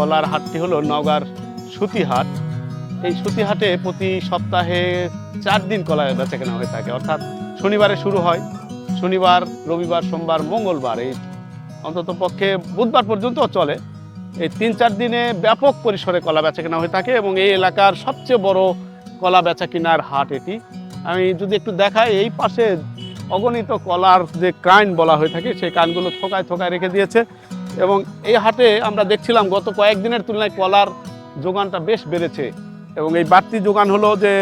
কলার হাটটি হলো নওগাঁর সুতি হাট এই সুতি হাটে প্রতি সপ্তাহে চার দিন কলা বেচা কেনা হয়ে থাকে। অর্থাৎ শনিবারে শুরু হয়। শনিবার, রবিবার, সোমবার, মঙ্গলবার এই অন্তত পক্ষে বুধবার পর্যন্ত চলে। এই তিন চার দিনে ব্যাপক পরিসরে কলা বেচা কেনা হয়ে থাকে এবং এই এলাকার সবচেয়ে বড় কলা বেচা কেনার হাট এটি। আমি যদি একটু দেখাই, এই পাশে অগণিত কলার যে কাইন বলা হয়ে থাকে, সেই কাইনগুলো থোকায় থোকায় রেখে দিয়েছে। এবং এই হাটে আমরা দেখছিলাম গত কয়েকদিনের তুলনায় কলার যোগানটা বেশ বেড়েছে এবং এই বাড়তি যোগান হলো যে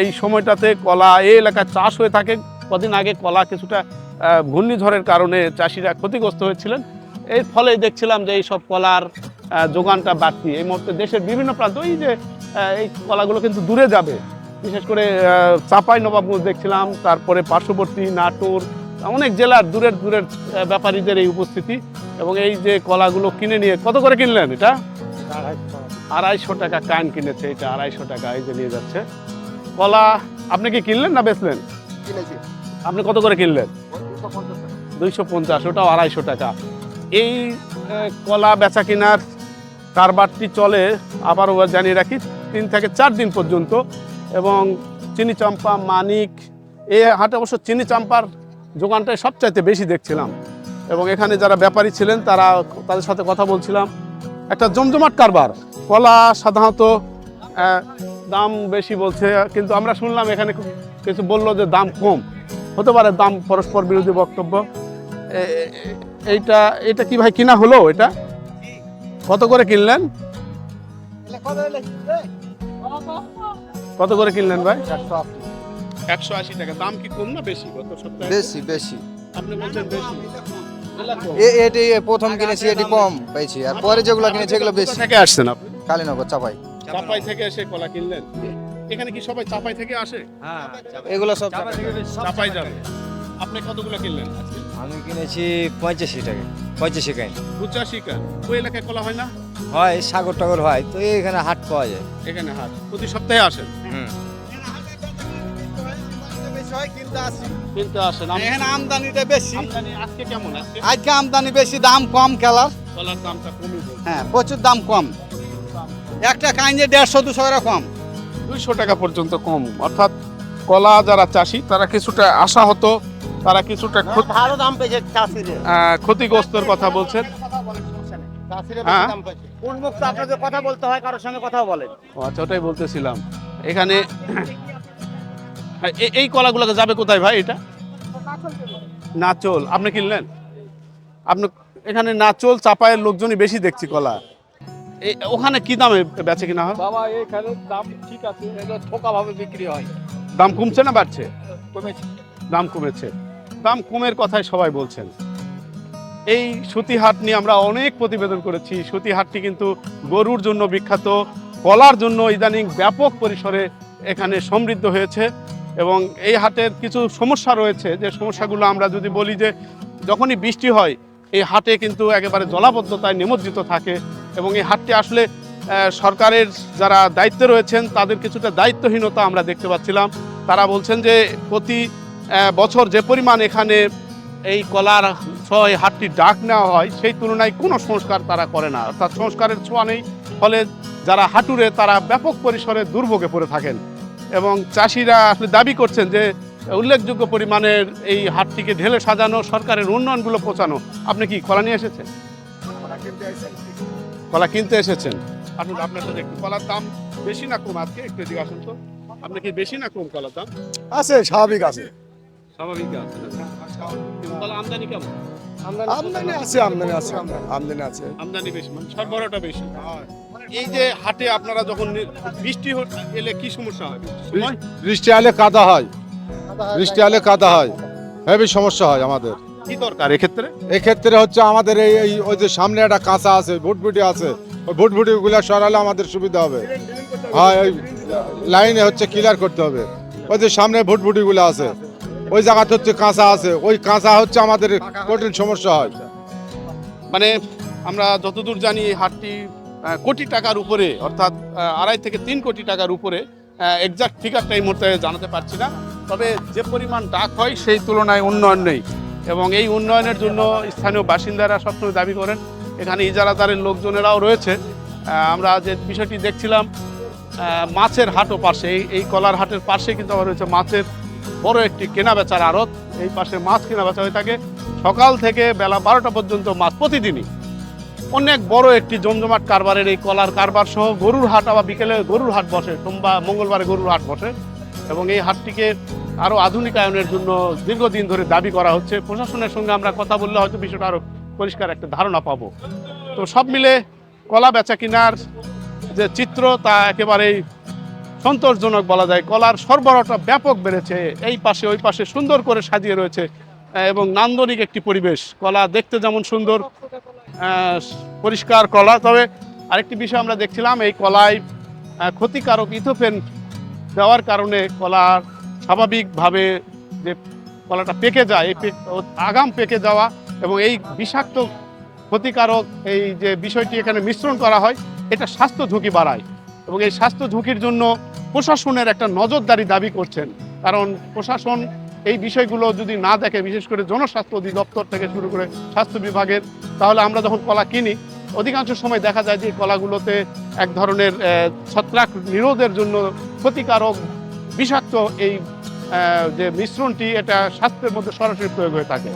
এই সময়টাতে কলা এই এলাকায় চাষ হয়ে থাকে। কদিন আগে কলা কিছুটা ঘূর্ণিঝড়ের কারণে চাষিরা ক্ষতিগ্রস্ত হয়েছিলেন। এর ফলে দেখছিলাম যে এই সব কলার যোগানটা বাড়তি। এই মুহূর্তে দেশের বিভিন্ন প্রান্ত, এই যে এই কলাগুলো কিন্তু দূরে যাবে। বিশেষ করে চাঁপাই, নবাবগঞ্জ দেখছিলাম, তারপরে পার্শ্ববর্তী নাটোর, অনেক জেলার দূরের দূরের ব্যাপারীদের এই উপস্থিতি। এবং এই যে কলাগুলো কিনে নিয়ে কত করে কিনলেন এটা? আড়াইশো টাকা কান কিনেছে এটা আড়াইশো টাকা এই যে নিয়ে যাচ্ছে। কলা আপনি কি কিনলেন না বেচলেন? আপনি কত করে কিনলেন? দুইশো পঞ্চাশ ওটাও আড়াইশো টাকা। এই কলা বেচা কেনার কারবারটি চলে আবারও জানিয়ে রাখি তিন থেকে চার দিন পর্যন্ত। এবং চিনি চম্পা মানিক এ হাটে অবশ্য চিনি চাম্পার যোগানটাই সবচাইতে বেশি দেখছিলাম। এবং এখানে যারা ব্যাপারী ছিলেন তারা তাদের সাথে কথা বলছিলাম। একটা জমজমাট কারবার কলা সাধারণত দাম বেশি বলছে কিন্তু আমরা শুনলাম এখানে কিছু বলল যে দাম কম। হতে পারে দাম পরস্পর বিরোধী বক্তব্য। এইটা এটা কি ভাই কিনা হলো এটা? কত করে কিনলেন? কত করে কিনলেন ভাই? একশো আশি টাকা। দাম কি কম না বেশি গত সপ্তাহে? বেশি বেশি। আপনি বলছেন বেশি। এটি প্রথম কিনেছি এটি কম পেয়েছি আর পরে যেগুলো কিনেছি এগুলো বেশি। থেকে আসছেন আপনি? কালীনগর চাপাই। চাপাই থেকে এসে কলা কিনলেন? এখানে কি সবাই চাপাই থেকে আসে? হ্যাঁ এগুলো সব চাপাই যাবে। আপনি কতগুলো কিনলেন? আমি কিনেছি পঁচাশি টাকা পঁচাশি কাইন পঁচাশি কান ওই এলাকায় কলা হয় না? হয় সাগর টাগর হয় তো এখানে হাট পাওয়া যায়। এখানে হাট। প্রতি সপ্তাহে আসেন? হুম। কিনতে আসেন এখানে আমদানিটা বেশি। আজকে কেমন আজকে আজকে আমদানি বেশি দাম কম খেলার। কলার দামটা কমই হ্যাঁ প্রচুর দাম কম। একটা কাইঞ্জে দেড়শো দুশো টাকা কম। দুইশো টাকা পর্যন্ত কম। অর্থাৎ কলা যারা চাষি তারা কিছুটা আশা হতো তারা কিছুটা ভালো দাম পেয়েছে চাষিরে ক্ষতিগ্রস্তর কথা বলছেন। হ্যাঁ। উন্মুক্ত আপনাদের কথা বলতে হয় কারোর সঙ্গে কথা বলেন। আচ্ছা ওটাই বলতেছিলাম। এখানে এই কলাগুলোকে যাবে কোথায় ভাই এটা? নাচল। আপনি কিনলেন? আপনি এখানে নাচল চাপায়ের লোকজনই বেশি দেখছি কলা। ওখানে কি দামে বেচে কিনা হয়? বাবা এখানে দাম ঠিক আছে এটা ঠোকা ভাবে বিক্রি হয়। দাম কমছে না বাড়ছে? কমেছে। দাম কমেছে। দাম কমের কথাই সবাই বলছেন। এই সুতি হাট নিয়ে আমরা অনেক প্রতিবেদন করেছি। সুতি হাটটি কিন্তু গরুর জন্য বিখ্যাত কলার জন্য ইদানিং ব্যাপক পরিসরে এখানে সমৃদ্ধ হয়েছে। এবং এই হাটের কিছু সমস্যা রয়েছে, যে সমস্যাগুলো আমরা যদি বলি যে যখনই বৃষ্টি হয়, এই হাটে কিন্তু একেবারে জলাবদ্ধতায় নিমজ্জিত থাকে এবং এই হাটটি আসলে সরকারের যারা দায়িত্বে রয়েছেন, তাদের কিছুটা দায়িত্বহীনতা আমরা দেখতে পাচ্ছিলাম। তারা বলছেন যে প্রতি বছর যে পরিমাণ এখানে এই কলার এই হাটটি ডাক নেওয়া হয়, সেই তুলনায় কোনো সংস্কার তারা করে না। অর্থাৎ সংস্কারের ছোঁয়া নেই, ফলে যারা হাটুরে তারা ব্যাপক পরিসরে দুর্ভোগে পড়ে থাকেন। এবং চাষিরা আসলে দাবি করছেন যে উল্লেখযোগ্য পরিমাণের এই হাটটিকে ঢেলে সাজানো সরকারের উন্নয়নগুলো পৌঁছানো। আপনি কি কলা নিয়ে এসেছেন? কলা কিনতে এসেছেন। আপনি আপনার সাথে একটু কলার দাম বেশি না কম আজকে? একটু এদিকে আসুন তো। আপনি কি বেশি না কম কলার দাম? আছে স্বাভাবিক আছে। স্বাভাবিক আছে। কলা আমদানি কেমন? আমদানি আছে? আমদানি আছে আমদানি আছে আমদানি বেশি মানে সরবরাহটা বেশি। এই যে হাটে আপনারা যখন বৃষ্টি এলে কি সমস্যা হয়? বৃষ্টি আলে কাদা হয়। বৃষ্টি আলে কাদা হয়। হেভি সমস্যা হয় আমাদের। কি দরকার এক্ষেত্রে? এক্ষেত্রে হচ্ছে আমাদের এই এই ওই যে সামনে একটা কাঁচা আছে ভুটভুটি আছে। ওই ভুটভুটি গুলো সরালে আমাদের সুবিধা হবে। হ্যাঁ ওই লাইনে হচ্ছে ক্লিয়ার করতে হবে। ওই যে সামনে ভুটভুটি গুলো আছে। ওই জায়গাতে হচ্ছে কাঁচা আছে। ওই কাঁচা হচ্ছে আমাদের কঠিন সমস্যা হয়। মানে আমরা যতদূর জানি হাটটি কোটি টাকার উপরে, অর্থাৎ আড়াই থেকে তিন কোটি টাকার উপরে এক্সাক্ট ফিগারটা এই মুহূর্তে জানাতে পারছি না। তবে যে পরিমাণ ডাক হয় সেই তুলনায় উন্নয়ন নেই। এবং এই উন্নয়নের জন্য স্থানীয় বাসিন্দারা সবসময় দাবি করেন। এখানে ইজারাদারের লোকজনেরাও রয়েছে। আমরা যে বিষয়টি দেখছিলাম মাছের হাটও পাশে। এই এই কলার হাটের পাশে কিন্তু আবার রয়েছে মাছের বড় একটি কেনা বেচার আড়ত। এই পাশে মাছ কেনা বেচা হয়ে থাকে। সকাল থেকে বেলা বারোটা পর্যন্ত মাছ প্রতিদিনই। অনেক বড় একটি জমজমাট কারবারের এই কলার কারবার সহ গরুর হাট আবার বিকেলে গরুর হাট বসে, সোমবার, মঙ্গলবারে গরুর হাট বসে এবং এই হাটটিকে আরও আধুনিকায়নের জন্য দীর্ঘদিন ধরে দাবি করা হচ্ছে। প্রশাসনের সঙ্গে আমরা কথা বললে হয়তো বিষয়টা আরও পরিষ্কার একটা ধারণা পাবো। তো সব মিলে কলা বেচা কিনার যে চিত্র, তা একেবারেই সন্তোষজনক বলা যায়। কলার সরবরাহটা ব্যাপক বেড়েছে। এই পাশে, ওই পাশে সুন্দর করে সাজিয়ে রয়েছে এবং নান্দনিক একটি পরিবেশ। কলা দেখতে যেমন সুন্দর পরিষ্কার কলা। তবে আরেকটি বিষয় আমরা দেখছিলাম, এই কলায় ক্ষতিকারক ইথোফেন দেওয়ার কারণে কলার স্বাভাবিকভাবে যে কলাটা পেকে যায়, এই আগাম পেকে যাওয়া এবং এই বিষাক্ত ক্ষতিকারক এই যে বিষয়টি এখানে মিশ্রণ করা হয়, এটা স্বাস্থ্য ঝুঁকি বাড়ায়। এবং এই স্বাস্থ্য ঝুঁকির জন্য প্রশাসনের একটা নজরদারি দাবি করছেন। কারণ প্রশাসন এই বিষয়গুলো যদি না দেখে, বিশেষ করে জনস্বাস্থ্য অধিদপ্তর থেকে শুরু করে স্বাস্থ্য বিভাগের, তাহলে আমরা যখন কলা কিনি, অধিকাংশ সময় দেখা যায় যে কলাগুলোতে এক ধরনের ছত্রাক নিরোধের জন্য ক্ষতিকারক বিষাক্ত এই যে মিশ্রণটি, এটা স্বাস্থ্যের মধ্যে সরাসরি প্রয়োগ হয়ে থাকে।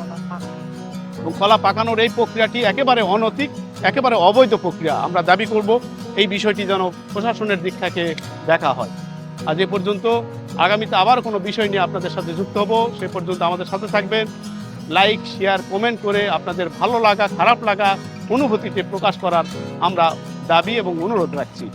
এবং কলা পাকানোর এই প্রক্রিয়াটি একেবারে অনৈতিক, একেবারে অবৈধ প্রক্রিয়া। আমরা দাবি করব এই বিষয়টি যেন প্রশাসনের দিক থেকে দেখা হয়। আজ এ পর্যন্ত আগামীতে আবার কোনো বিষয় নিয়ে আপনাদের সাথে যুক্ত হব। সে পর্যন্ত আমাদের সাথে থাকবেন। লাইক, শেয়ার, কমেন্ট করে আপনাদের ভালো লাগা, খারাপ লাগা অনুভূতিতে প্রকাশ করার আমরা দাবি এবং অনুরোধ রাখছি।